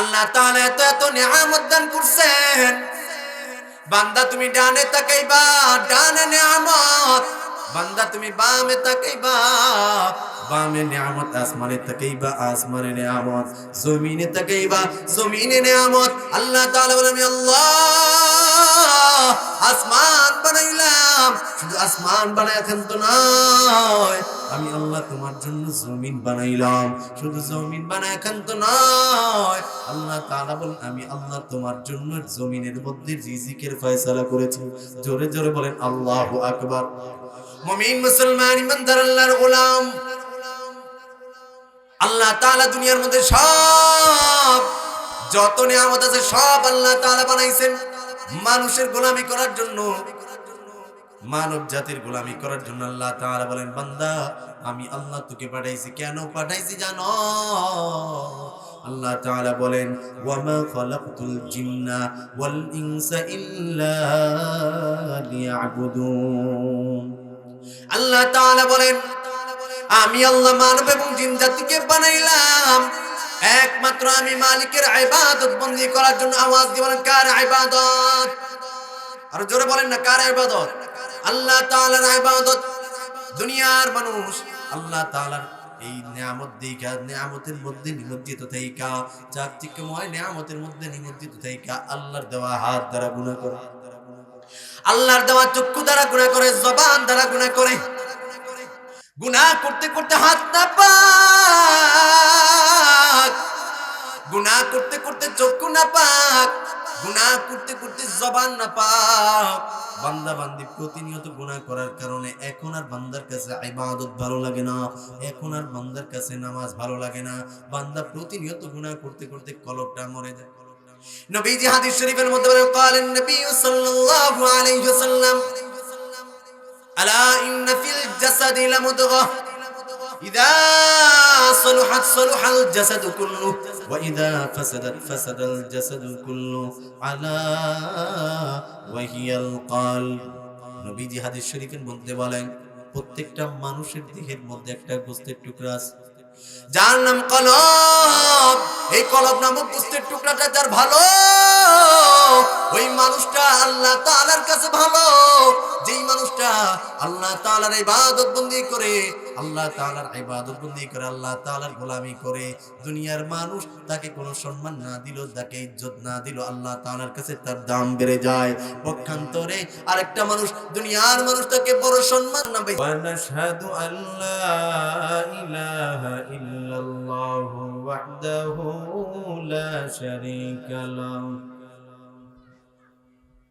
আল্লাহ তাআলা এত এত নিয়ামত দান করছেন। বান্দা তুমি ডানে তাকাইবা, ডানে নিয়ামত। বান্দা তুমি বামে তাকাইবা, বামে নিয়ামত, আসমানে তাকাইবা, আসমানে নিয়ামত। জমিনে তাকাইবা, জমিনে নিয়ামত। আল্লাহ তাআলা বলেন, আল্লাহ আসমান বানাইলাম, শুধু আসমান বানায় তো নয়। আমি আল্লাহ তোমার জন্য জমিন বানাইলাম, শুধু জমিন বানায় তো নয়। আল্লাহ তাআলা বলেন, আমি আল্লাহ তোমার জন্য জমিনের মধ্যে রিজিকের ফয়সালা করেছি। জোরে জোরে বলেন, আল্লাহু আকবার। মুমিন, মুসলমান, ইমানদার, আল্লাহর গোলাম। আল্লাহ তাআলা দুনিয়ার মধ্যে সব, যত নিয়ামত আছে সব আল্লাহ তাআলা বানাইছেন। মানুষের গোলামি করার জন্য, মানব জাতির গোলামি করার জন্য আল্লাহ তাআলা বলেন, বান্দা, আমি আল্লাহ তোকে পাঠাইছি। কেন পাঠাইছি জানো? আল্লাহ তাআলা বলেন, ওয়ামা খালাকতুল জিন্না ওয়াল ইনসা ইল্লা লিয়াবুদুন। আল্লাহ তাআলা বলেন, আমি আল্লাহ মানব এবং জিন জাতিকে বানাইলাম। একমাত্র আমি মালিকের আইবাদত বন্দী করার জন্য আওয়াজ দিয়ে বলেন, কার ইবাদত? আর জোরে বলেন না, কার ইবাদত? আল্লাহ তাআলার ইবাদত। দুনিয়ার মানুষ আল্লাহ তাআলার এই নিয়ামত দিকা, নিয়ামতের মধ্যে নিমজ্জিত থাইকা চাকচিক্যময় নিয়ামতের মধ্যে নিমজ্জিত থাইকা, আল্লাহর দেওয়া হাত দ্বারা গুনাহ করে। আল্লাহর দেওয়া চক্ষু দ্বারা গুনাহ করে, জবান দ্বারা গুনাহ করে। গুনাহ করতে করতে হাত না পাক গুনাহ করতে করতে চক্ষু না পাক গুনাহ করতে করতে জবান না পাক বান্দা বান্দি প্রতিনিয়ত গুনাহ করার কারণে এখন আর বান্দার কাছে ইবাদত ভালো লাগে না এখন আর বান্দার কাছে নামাজ ভালো লাগে না বান্দা প্রতিনিয়ত গুনাহ করতে করতে কলবটা মরে যায় নবীজি হাদিস শরীফের মধ্যে বলেন قالن নবী সাল্লাল্লাহু আলাইহি ওয়াসাল্লাম আলা ইন্না ফিল জাসাদি লামুদগা إذا صلحت صلح الجسد كله وإذا فسدت فسد الجسد كله على وهي القلب নবীজি হাদিস শরীফের মধ্যে বলেন প্রত্যেকটা মানুষের দেহের মধ্যে একটা গোস্তের টুকরা আছে যার নাম কলব এই কলব নামক গোস্তের টুকরাটা যার ভালো ওই মানুষটা আল্লাহ তাআলার কাছে ভালো যেই মানুষটা আল্লাহ তালার ইবাদত বন্দি করে, আল্লাহ তালার ইবাদত বন্দি করে, আল্লাহ তালার গোলামি করে, দুনিয়ার মানুষ তাকে কোনো সম্মান না দিল তাকে ইজ্জত না দিল, আল্লাহ তালার কাছে তার দাম বেড়ে যায়। পক্ষান্তরে আরেকটা মানুষ, দুনিয়ার মানুষ তাকে বড় সম্মান না পায় ونشهد أن لا إله إلا الله وحده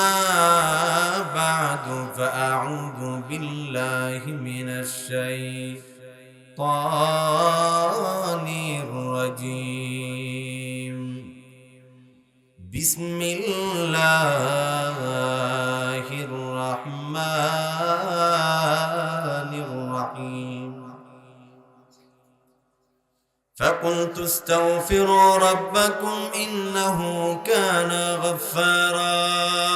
أما بعد فأعوذ بالله من الشيطان الرجيم. بسم الله الرحمن الرحيم. فقلت استغفروا ربكم إنه كان غفارا.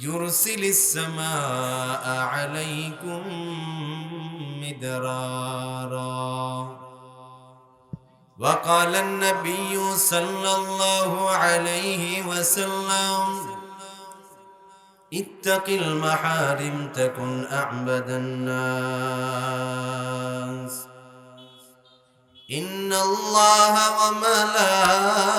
يرسل السماء عليكم مدرارا. وقال النبي صلى الله عليه وسلم اتق المحارم تكن أعبد الناس. إن الله وملائكته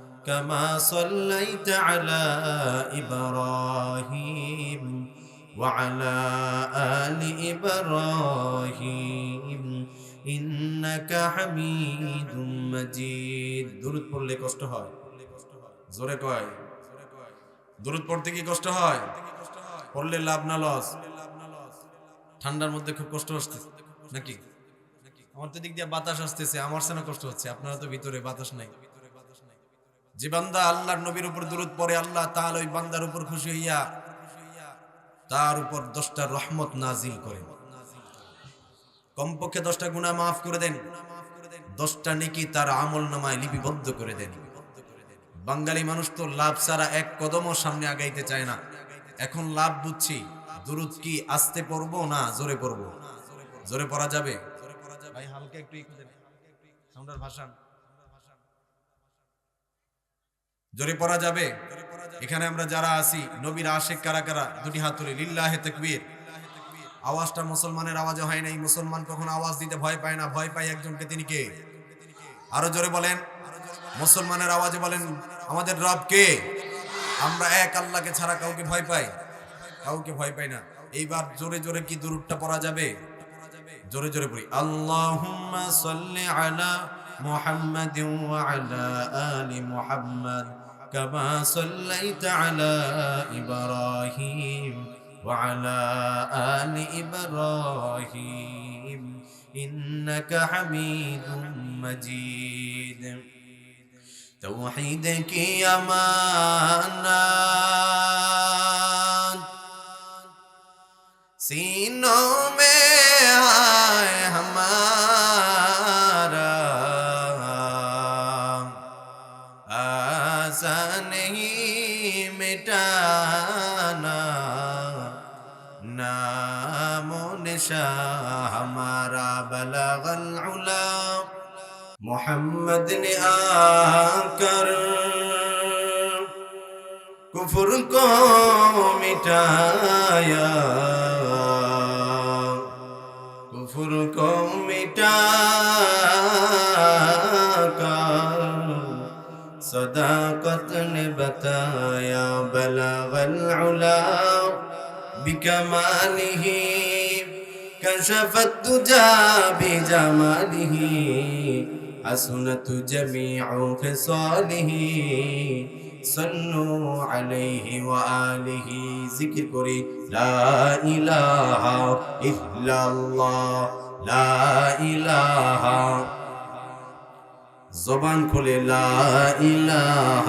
كما صليت على إبراهيم وعلى آل إبراهيم إنك حميد مجيد দূরত পড়লে কষ্ট হয় জোরে কয় দূরত পড়তে কি কষ্ট হয় পড়লে লাভ না লস ঠান্ডার মধ্যে খুব কষ্ট হচ্ছে নাকি আমার তো দিক দিয়ে বাতাস আসতেছে আমার সেনা কষ্ট হচ্ছে আপনারা তো ভিতরে বাতাস নাই যে বান্দা আল্লাহর নবীর উপর দূরত পড়ে, আল্লাহ তাআলা ওই বান্দার উপর খুশি হইয়া তার উপর দশটা রহমত নাজিল করেন। কমপক্ষে দশটা গুনাহ মাফ করে দেন, দশটা নেকি তার আমল নামায় লিপিবদ্ধ করে দেন। বাঙালি মানুষ তো লাভ ছাড়া এক কদমও সামনে আগাইতে চায় না। এখন লাভ বুঝছি, দুরুদ কি আস্তে পড়ব না জোরে পড়ব? জোরে পড়া যাবে? ভাই, হালকা একটু সাউন্ডার ভাষণ। জোরে পড়া যাবে? এখানে আমরা যারা আছি, নবীর আশেক কারা কারা? দুটি হাত তুলে, লিল্লাহে তাকবীর। আওয়াজটা মুসলমানের আওয়াজে হয় নাই। মুসলমান কখন আওয়াজ দিতে ভয় পায় না। ভয় পায় একজনকে তিনি কে? আরও জোরে বলেন। মুসলমানের আওয়াজে বলেন, আমাদের রব কে? আমরা এক আল্লাহকে ছাড়া কাউকে ভয় পাই। কাউকে ভয় পাই না। এইবার জোরে জোরে কি দুরুদটা পড়া যাবে? জোরে জোরে পড়ি সাল্লি আলা محمد وعلى آل محمد كما صليت على إبراهيم وعلى آل إبراهيم إنك حميد مجيد. توحيدك يا منان سينو میں نشاء ہمارا بلغ العلا محمد نے آ کر کفر کو مٹایا کفر کو مٹا صداقت نے بتایا بلغ العلا. بکمالہی كشفت تجا بجماله حسنت جميع خصاله صلوا عليه وآله ذكر كري لا إله إلا الله لا إله زبان كل لا إله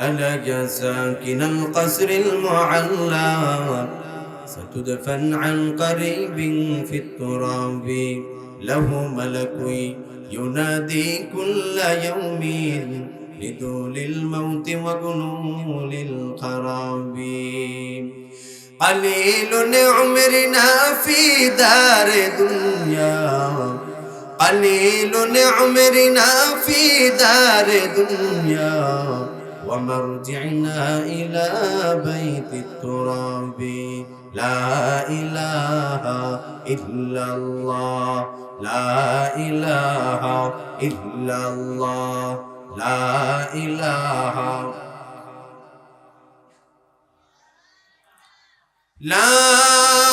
ألج ساكن القصر المعلى. ستدفن عن قريب في التراب. له ملك ينادي كل يوم لدول الموت وجنون الخراب. قليل عمرنا في دار دنيا. قليل عمرنا في دار دنيا. ومرجعنا إلى بيت التراب. لا إله إلا الله. لا إله إلا الله. لا إله. لا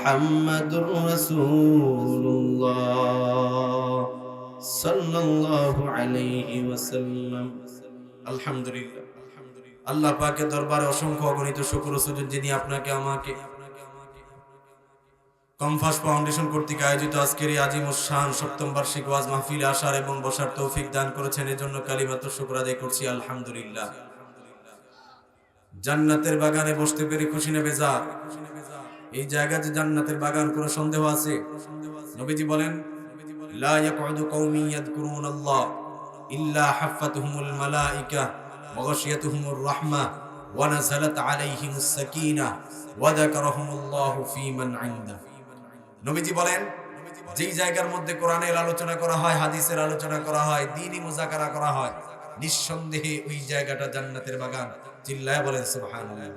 محمد رسول الله صلى الله عليه وسلم الحمد لله আল্লাহ পাকে দরবারে অসংখ্য অগণিত শুকর ও সুযোগ যিনি আপনাকে আমাকে কমফাস ফাউন্ডেশন কর্তৃক আয়োজিত আজকের এই আজিম শান সপ্তম বার্ষিক ওয়াজ মাহফিলে আসার এবং বসার তৌফিক দান করেছেন এজন্য কালিমাত শুকর আদায় করছি আলহামদুলিল্লাহ জান্নাতের বাগানে বসতে পেরে খুশি নেবে যা এই জায়গা যে জান্নাতের বাগান, কোনো সন্দেহ আছে? নবীজি বলেন, লা ইয়াকউদু কওমি ইল্লা হাফাতুহুমুল মালাইকা রাহমা ওয়া নাযালাত আলাইহিমুস সাকিনা ওয়া যাকারাহুমুল্লাহু ইনদা নবীজি বলেন, যেই জায়গার মধ্যে কোরআনের আলোচনা করা হয়, হাদিসের আলোচনা করা হয়, দিনই মুজাকারা করা হয়, নিঃসন্দেহে ওই জায়গাটা জান্নাতের বাগান। চিল্লায় বলেন, সুবহানাল্লাহ।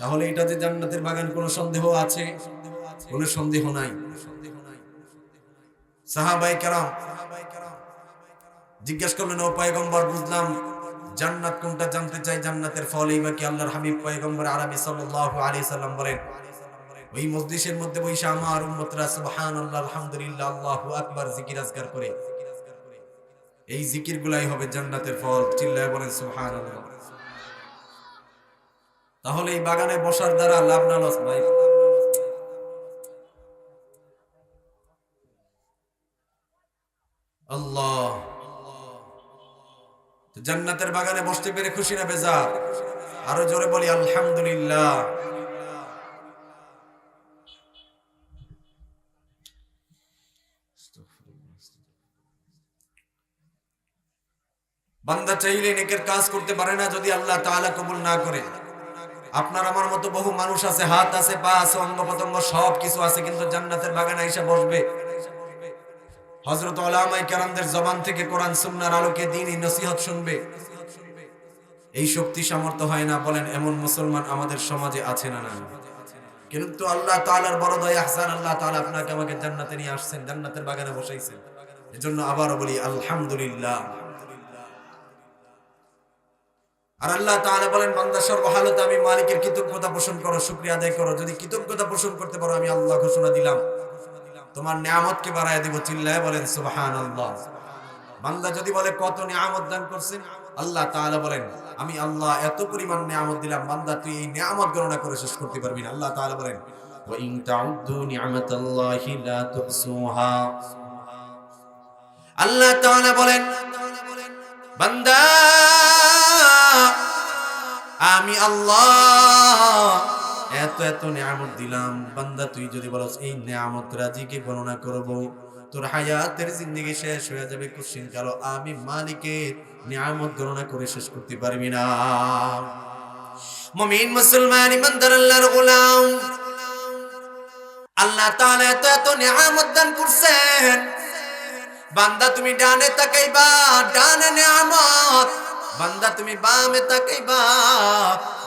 তাহলে এটা যে জান্নাতের বাগান কোনো সন্দেহ আছে? কোনো সন্দেহ নাই। সাহাবাই কারাম জিজ্ঞেস করলেন, ও পয়গম্বর, বুঝলাম জান্নাত কোনটা জানতে চাই? জান্নাতের ফল এই বাকি আল্লাহর হাবিব? পয়গম্বর আরবি সাল্লাল্লাহু আলাইহি সাল্লাম বলেন, ওই মজলিসের মধ্যে বৈশা আমার উম্মতরা সুবহানাল্লাহ, আলহামদুলিল্লাহ, আল্লাহু আকবার জিকির আজগার করে। এই জিকির গুলাই হবে জান্নাতের ফল। চিল্লায় বলেন, সুবহানাল্লাহ। তাহলে এই বাগানে বসার দ্বারা লাভ না লস ভাই? আল্লাহ। জান্নাতের বাগানে বসতে পেরে খুশি না বেজার? আরও জোরে বলি, আলহামদুলিল্লাহ। বান্দা চাইলে নেকের কাজ করতে পারে না যদি আল্লাহ তাআলা কবুল না করে। আপনার আমার মতো বহু মানুষ আছে, হাত আছে, পা আছে, অঙ্গ প্রত্যঙ্গ সব কিছু আছে, কিন্তু জান্নাতের বাগানে এসে বসবে। হজরত ওলামাই কেরামদের জবান থেকে কোরআন সুন্নার আলোকে দিনই নসিহত শুনবে। এই শক্তি সামর্থ্য হয় না, বলেন, এমন মুসলমান আমাদের সমাজে আছে না না কিন্তু আল্লাহ তাআলার বড় দয়া, আহসান আল্লাহ তাআলা আপনাকে আমাকে জান্নাতে নিয়ে আসছেন, জান্নাতের বাগানে বসাইছেন। এজন্য আবারও বলি, আলহামদুলিল্লাহ। আর আল্লাহ তাআলা বলেন, বান্দা সর্বহালতে আমি মালিকের কৃতজ্ঞতা পোষণ করো, শুকরিয়া আদায় করো। যদি কৃতজ্ঞতা পোষণ করতে পারো, আমি আল্লাহ ঘোষণা দিলাম। তোমার নিয়ামতকে বাড়ায় দেব, চিল্লায় বলেন, সুবহানাল্লাহ। বান্দা যদি বলে, কত নিয়ামত দান করছেন? আল্লাহ তাআলা বলেন, আমি আল্লাহ এত পরিমাণ নিয়ামত দিলাম, বান্দা, তুই এই নিয়ামত গণনা করে শেষ করতে পারবি না। আল্লাহ তাআলা বলেন ওয়া ইন তাউদ্দু নি'মাতাল্লাহি লা তুহসুহা। আল্লাহ তাআলা বলেন, বান্দা আমি আল্লাহ। এত এত নিয়ামত দিলাম। বান্দা, তুই যদি বলস, এই নিয়ামত রাজিকে গণনা করব, তোর হায়াতের জিন্দগি শেষ হয়ে যাবে কুশ্চিন কালো। আমি মালিকের নিয়ামত গণনা করে শেষ করতে পারবি না। মুমিন, মুসলমান, ইমানদার, আল্লাহর গোলাম। আল্লাহ তাআলা এত এত নিয়ামত দান করছেন। বান্দা, তুমি ডানে তাকাইবা, ডানে নিয়ামত। বান্দা, তুমি বামে তাকাইবা,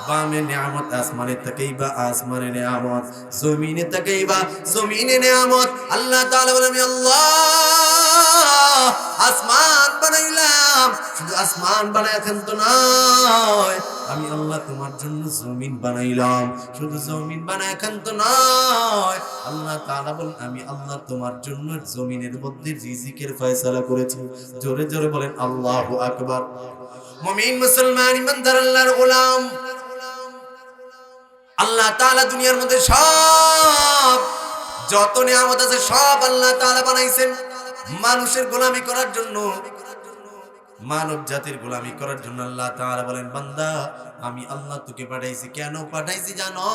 বামে নিয়ামত, আসমানে তাকাইবা, আসমানে নিয়ামত, জমিনে তাকাইবা, জমিনে নিয়ামত। আল্লাহ তাআলা বলেন, আমি আল্লাহ, আসমান বানাইলাম, শুধু আসমান বানায় তো নয়, আমি আল্লাহ তোমার জন্য জমিন বানাইলাম, শুধু জমিন বানায় তো নয়। আল্লাহ তাআলা বলেন, আমি আল্লাহ তোমার জন্য জমিনের মধ্যে রিজিকের ফয়সালা করেছি। জোরে জোরে বলেন, আল্লাহু আকবার। মুমিন মুসলমান, ইমানদার আল্লাহর গোলাম। আল্লাহ তাআলা দুনিয়ার মধ্যে সব, যত নিয়ামত আছে সব আল্লাহ তাআলা বানাইছেন। মানুষের গোলামি করার জন্য, মানব জাতির গোলামি করার জন্য আল্লাহ তাআলা বলেন, বান্দা, আমি আল্লাহ তোকে পাঠাইছি। কেন পাঠাইছি জানো?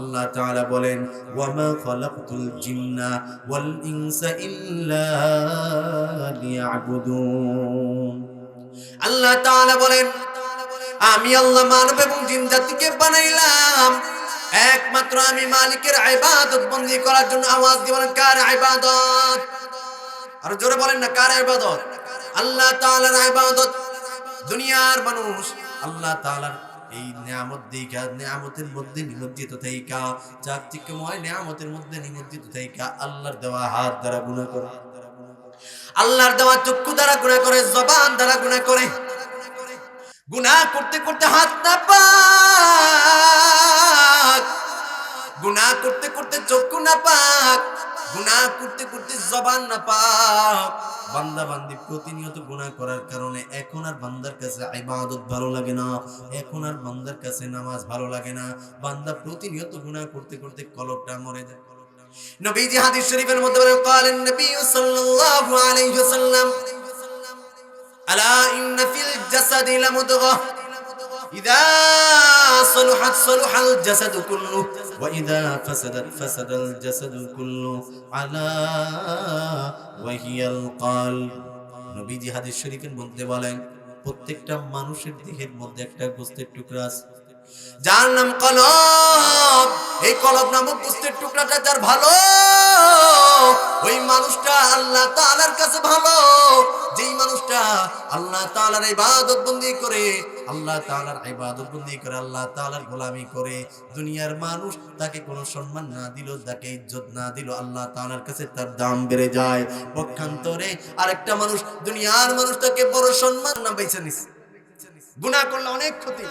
আল্লাহ তাআলা বলেন, ওয়ামা খালাকতুল জিন্না ওয়াল ইনসা ইল্লা আল্লাহ বলেন, আমি আল্লাহ মানব এবং জিন জাতিকে বানাইলাম। একমাত্র আমি মালিকের ইবাদত বন্দী করার জন্য আওয়াজ দিয়ে বলেন, কার ইবাদত? আর জোরে বলেন না, কার ইবাদত? আল্লাহ তাআলার ইবাদত দুনিয়ার মানুষ। আল্লাহ তাআলার এই নিয়ামত দিকা নিয়ামতের মধ্যে নিমজ্জিত থাইকা চাকচিক্যময় নিয়ামতের মধ্যে নিমজ্জিত থাইকা, আল্লাহর দেওয়া হাত দ্বারা গুনাহ করে। আল্লাহর দেওয়া চক্ষু দ্বারা গুনাহ করে, জবান দ্বারা গুনাহ করে। গুনাহ করতে করতে হাত না পাক। গুনাহ করতে করতে চক্ষু না পাক। গুনাহ করতে করতে জবান না পাক। বান্দা বান্দি প্রতিনিয়ত গুনাহ করার কারণে এখন আর বান্দার কাছে ইবাদত ভালো লাগে না। এখন আর বান্দার কাছে নামাজ ভালো লাগে না। বান্দা প্রতিনিয়ত গুনাহ করতে করতে কলবটা মরে যায়। নবীজি হাদিস শরীফের মধ্যে বলেন قالن নবী সাল্লাল্লাহু আলাইহি ওয়াসাল্লাম আলা ইন্না ফিল জাসাদি লামুদগা إذا صلحت صلح الجسد كله وإذا فسدت فسد الجسد كله على وهي القلب নবীজি হাদিস শরীফের মধ্যে বলেন প্রত্যেকটা মানুষের দেহের মধ্যে একটা গোস্তের টুকরা আছে যার নাম কলব, এই কলব নামক গোস্তের টুকরাটা যার ভালো, ওই মানুষটা আল্লাহ তাআলার কাছে ভালো। যেই মানুষটা আল্লাহ তাআলার ইবাদত বন্দি করে, আল্লাহ তাআলার ইবাদত বন্দি করে, আল্লাহ তাআলার গোলামি করে, দুনিয়ার মানুষ তাকে কোনো সম্মান না দিল তাকে ইজ্জত না দিল, আল্লাহ তাআলার কাছে তার দাম বেড়ে যায়। পক্ষান্তরে আরেকটা মানুষ, দুনিয়ার মানুষ তাকে বড় সম্মান না বেছে নিস গুনাহ করলে অনেক ক্ষতি।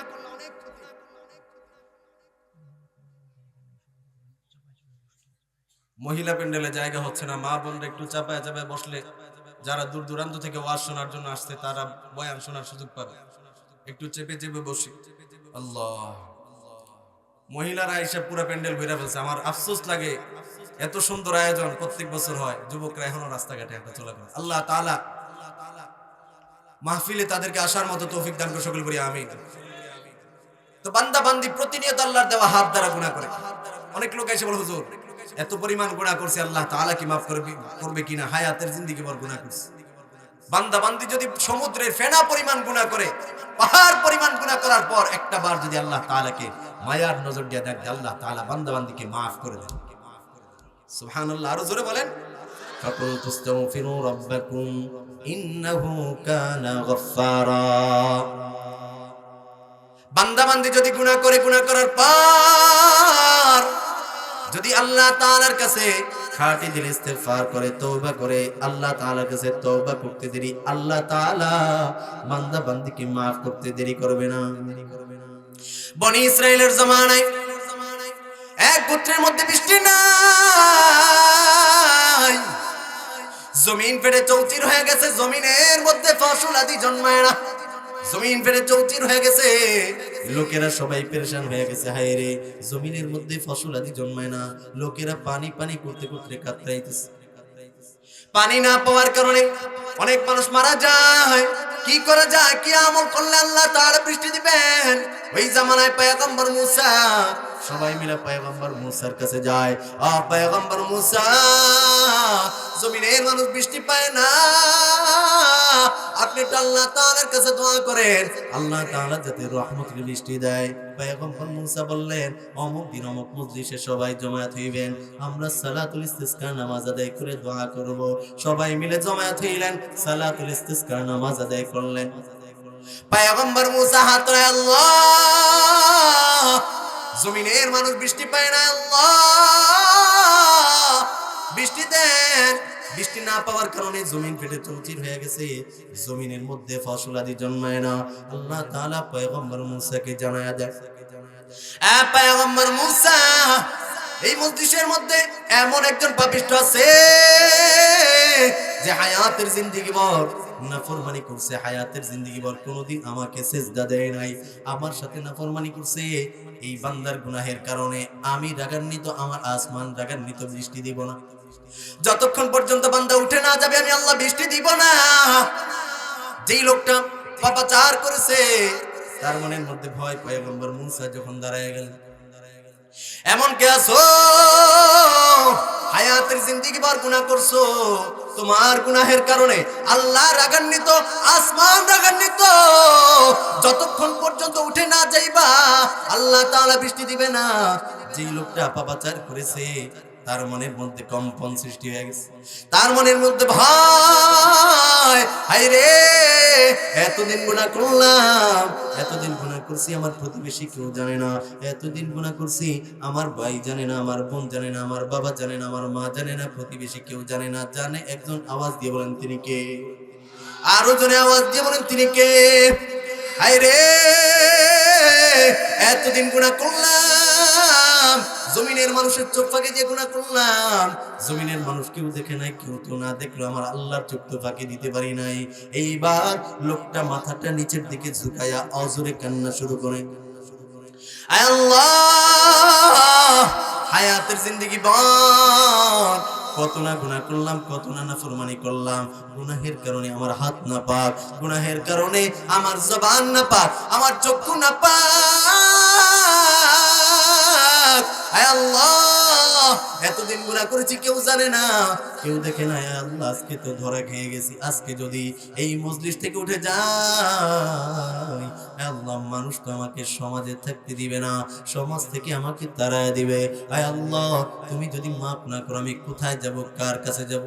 মহিলা প্যান্ডেলে জায়গা হচ্ছে না, মা বোনরা একটু চাপায় চাপায় বসলে যারা দূর দূরান্ত থেকে ওয়াজ শোনার জন্য আসছে, তারা বয়ান শোনার সুযোগ পাবে। একটু চেপে চেপে বসি। আল্লাহ। মহিলারা এসে পুরো প্যান্ডেল ঘুরে ফেলছে। আমার আফসোস লাগে, এত সুন্দর আয়োজন প্রত্যেক বছর হয়, যুবকরা এখনও রাস্তাঘাটে একটা চলা করে। আল্লাহ তাআলা মাহফিলে তাদেরকে আসার মতো তৌফিক দান করে সকল করি আমি তো বান্দা বান্দি প্রতিনিয়ত আল্লাহর দেওয়া হাত দ্বারা গুনাহ করে। অনেক লোক এসে বলে, হুজুর এত পরিমাণ গোনা করছে আল্লাহ তাআলা কি মাফ করবে করবে কিনা? হায়াতের জিন্দিগি বর গুণা করছে। বান্দা বান্দি যদি সমুদ্রের ফেনা পরিমাণ গুণা করে পাহাড় পরিমাণ গুণা করার পর একটা বার যদি আল্লাহ তাআলাকে মায়ার নজর দিয়ে আল্লাহ বান্দা বান্দিকে মাফ করে দেন। সুবহানাল্লাহ আরও জোরে বলেন। ফাকুল বান্দা বান্দি যদি গুনাহ করে গুনাহ করার পর যদি আল্লাহ তাআলার কাছে খাঁটি দিল ইস্তেগফার করে, তওবা করে, আল্লাহ তাআলার কাছে তওবা করতে দেরি, আল্লাহ তাআলা বান্দা বান্দিকে maaf করতে দেরি করবে না। বনি ইসরাইলের জামানায় এক গোত্রের মধ্যে বৃষ্টি নাই। জমিন ফেটে চৌচির হয়ে গেছে, জমিনের মধ্যে ফসল আদি জন্মায় না। জমিন ফেটে চৌচির হয়ে গেছে লোকেরা সবাই পেরেশান হয়ে গেছে, হায় রে। জমিনের মধ্যে ফসল আদি জন্মায় না। লোকেরা পানি পানি করতে করতে কাতরাইতেছে। পানি না পাওয়ার কারণে অনেক মানুষ মারা যায়। কি করা যায়? কি আমল করলে আল্লাহ তার বৃষ্টি দিবেন? ওই জামানায় পয়গম্বর মুসা, সবাই মিলে পয়গম্বর মুসার কাছে যায়। আ পয়গম্বর মুসা, জমিনের মানুষ বৃষ্টি পায় না। আপনি আল্লাহ তাআলার কাছে দোয়া করেন। আল্লাহ তাআলা যাতে রহমতের বৃষ্টি দেয়। পয়গম্বর মুসা বললেন, অমুক দিন অমুক মজলিসে সবাই জমায়েত হইবেন। আমরা সালাতুল ইস্তিসকা নামাজ আদায় করে দোয়া করব। সবাই মিলে জমায়েত হইলেন, সালাতুল ইস্তিসকা নামাজ আদায় করলেন। পয়গম্বর মুসা হাত আল্লাহ! জমিনের মানুষ বৃষ্টি পায় না, আল্লাহ! বৃষ্টি দেন। বৃষ্টি না পাওয়ার কারণে জমিন ফেটে চৌচির হয়ে গেছে। জমিনের মধ্যে ফসল আদি জন্মায় না। আল্লাহ তাআলা পয়গম্বর মুসাকে জানায়া দেয় পয়গম্বর মুসা, এই মজলিসের মধ্যে এমন একজন পাপিষ্ট আছে যে হায়াতের জিন্দিগি ভর নাফরমানি করছে, হায়াতের জিন্দেগি ভর কোনোদিন আমাকে সেজদা দেয় নাই। আমার সাথে নাফরমানি করছে এই বান্দার গুনাহের কারণে। আমি রাগান্বিত, আমার আসমান রাগান্বিত, বৃষ্টি দিব না। যতক্ষণ পর্যন্ত বান্দা উঠে না যাবে, আমি আল্লাহ বৃষ্টি দিব না। যেই লোকটা পাপাচার করেছে, তার মনের মধ্যে ভয় পয়গম্বর মুসা যখন দাঁড়ায় গেল এমন কে আছো? হায়াতের জিন্দিগি বার গুনাহ করছ? তোমার গুনাহের কারণে আল্লাহ রাগান্বিত, আসমান রাগান্বিত। যতক্ষণ পর্যন্ত উঠে না যাইবা, আল্লাহ তাআলা বৃষ্টি দিবে না। যেই লোকটা পাপাচার করেছে তার মনের মধ্যে কম্পন সৃষ্টি হয়ে গেছে। তার মনের মধ্যে ভয় হায় রে, এতদিন গুনাহ করলাম, এতদিন গুনাহ করছি আমার প্রতিবেশী কেউ জানে না, এতদিন গুনাহ করছি আমার ভাই জানে না, আমার বোন জানে না, আমার বাবা জানে না, আমার মা জানে না, প্রতিবেশী কেউ জানে না, জানে একজন আওয়াজ দিয়ে বলেন তিনি কে? আরও জনে আওয়াজ দিয়ে বলেন তিনি কে? হায় রে, এতদিন গুনাহ করলাম জমিনের মানুষের চোখ ফাঁকে দিয়ে গুনাহ করলাম। জমিনের মানুষ কেউ দেখে নাই, কেউ তো না দেখল আমার আল্লাহর চোখ তো ফাঁকে দিতে পারি নাই। এইবার লোকটা মাথাটা নিচের দিকে ঝুঁকায়া অজরে কান্না শুরু করে। হায়াতের জিন্দগি বল। কত না গুনাহ করলাম, কত না নাফরমানি করলাম। গুনাহের কারণে আমার হাত না পাক, গুনাহের কারণে আমার জবান না পাক, আমার চক্ষু না পাক। এতদিন করেছি, কেউ জানে না। কেউ দেখে না আল্লাহ, আজকে তো ধরা খেয়ে গেছি, আজকে যদি এই মজলিস থেকে উঠে যাই আল্লাহ, মানুষ তো আমাকে সমাজে থাকতে দিবে না, সমাজ থেকে আমাকে তাড়ায় দিবে। আয় আল্লাহ, তুমি যদি মাফ না করো, আমি কোথায় যাব, কার কাছে যাব?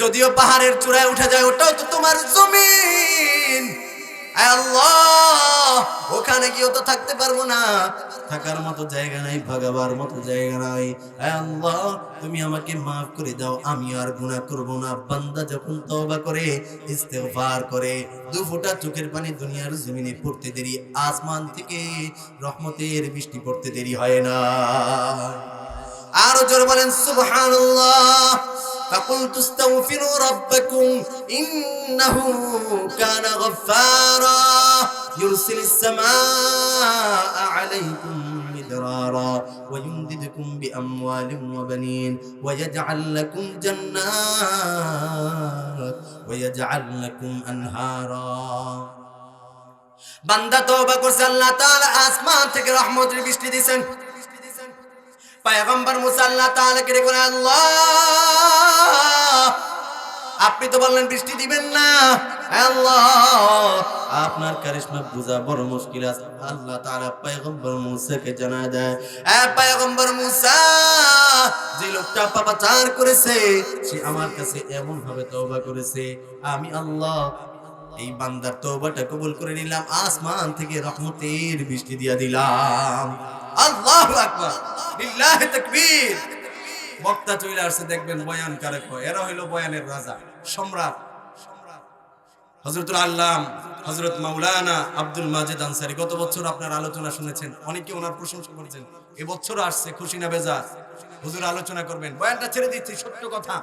যদিও পাহাড়ের চূড়ায় উঠে যায়, ওটাও তো তোমার জমিন। ওখানে গিয়েও তো থাকতে পারব না। থাকার মতো জায়গা নাই, ভাগাবার মতো জায়গা নাই। আল্লাহ, তুমি আমাকে মাফ করে দাও, আমি আর গুনাহ করব না। বান্দা যখন তওবা করে, ইস্তেগফার করে, দু ফোঁটা চোখের পানি দুনিয়ার জমিনে পড়তে দেরি, আসমান থেকে রহমতের বৃষ্টি পড়তে দেরি হয় না। আরও জোর বলেন, সুবহানাল্লাহ। فقلت استغفروا ربكم إنه كان غفارا يرسل السماء عليكم مدرارا ويمددكم بأموال وبنين ويجعل لكم جنات ويجعل لكم أنهارا বান্দা তওবা করছে আল্লাহ তাআলা আসমান থেকে রহমতের বৃষ্টি দিবেন পয়গম্বর মুসা আল্লাহ তাআলাকে ডেকে বলে, আল্লাহ আপনি তো বললেন বৃষ্টি দিবেন না। আপনার কারিশমা বোঝা বড় মুশকিল আছে। আল্লাহ তাআলা পয়গম্বর মুসাকে জানায় দেয়, এ পয়গম্বর মুসা, যে লোকটা পাপাচার করেছে, সে আমার কাছে এমন ভাবে তওবা করেছে। আমি আল্লাহ, এই বান্দার তওবাটা কবুল করে নিলাম, আসমান থেকে রহমতের বৃষ্টি দিয়া দিলাম। আল্লাহু আকবার। লিল্লাহি তাকবীর। বক্তা চলে আসছে, দেখবেন বয়ান কারে কয় এরা হইল বয়ানের রাজা, সম্রাট। হজরতুল আল্লাম হজরত আব্দুল মাজেদ আনসারি, গত বছর আপনার আলোচনা শুনেছেন, অনেকে ওনার প্রশংসা করেছেন। আসছে, খুশি না বেজা হুজুর আলোচনা করবেন। বয়ানটা ছেড়ে দিচ্ছি, সত্য কথা।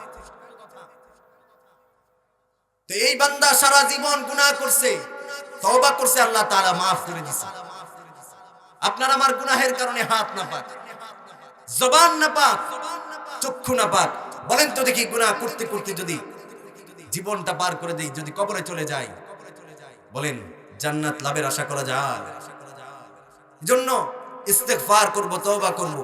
তো এই বান্দা সারা জীবন গুনাহ করছে করছে, আল্লাহ মাফ করে দিছে। আপনার আমার গুনাহের কারণে হাত না পাক জবান না পাক চক্ষু না পাক বলেন তো দেখি গুনাহ করতে করতে যদি জীবনটা পার করে দেই, যদি কবরে চলে যাই, বলেন জান্নাত লাভের আশা করা যায়। জন্য ইস্তেগফার করব, তওবা করব।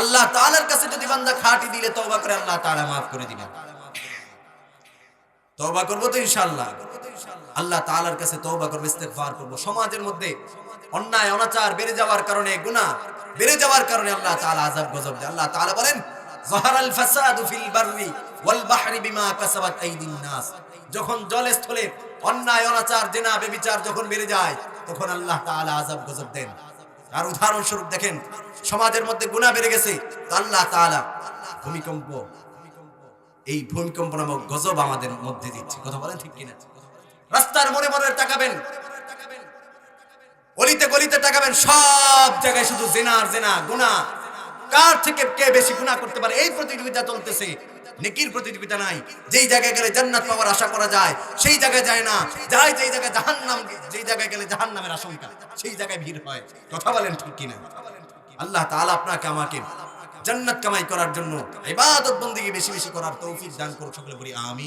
আল্লাহ তাআলার কাছে যদি বান্দা খাঁটি দিলে তওবা করে, আল্লাহ তাআলা মাফ করে দিবেন। তওবা করব তো ইনশাআল্লাহ। আল্লাহ তাআলার কাছে তওবা করব, ইস্তেগফার করব। সমাজের মধ্যে অন্যায়, অনাচার বেড়ে যাওয়ার কারণে গুনাহ বেড়ে যাওয়ার কারণে আল্লাহ তাআলা আযাব গজব দেয়। আল্লাহ তাআলা বলেন যাহারাল ফাসাদু ফিল বাররি ওয়াল বাহরি বিমা কাসাবাত আইদিন নাস। যখন জলে স্থলে অন্যায়, অনাচার, জেনা, বেবিচার যখন বেড়ে যায়, তখন আল্লাহ তাআলা আযাব গজব দেন। আর উদাহরণস্বরূপ দেখেন, সমাজের মধ্যে গুনাহ বেড়ে গেছে, তো আল্লাহ তাআলা ভূমিকম্প, এই ভূমিকম্প নামক গজব আমাদের মধ্যে দিচ্ছে। কথা বলেন ঠিক কিনা? রাস্তার মোড়ে মোড়ে তাকাবেন অলিতে গলিতে তাকাবেন সব জায়গায় শুধু জেনার জেনা, গুনাহ। কার থেকে কে বেশি গুনাহ করতে পারে? এই প্রতিযোগিতা চলতেছে। নেকির প্রতিযোগিতা নাই। যেই জায়গায় গেলে জান্নাত পাওয়ার আশা করা যায়, সেই জায়গায় যায় না। যায় যেই জায়গায় জাহান্নাম, যেই জায়গায় গেলে জাহান্নামের আশঙ্কা, সেই জায়গায় ভিড় হয়। কথা বলেন ঠিক কিনা? আল্লাহ তাআলা আপনাকে আমাকে জান্নাত কামাই করার জন্য ইবাদত বন্দেগী বেশি বেশি করার তৌফিক দান করুন সকলে বলি আমিন।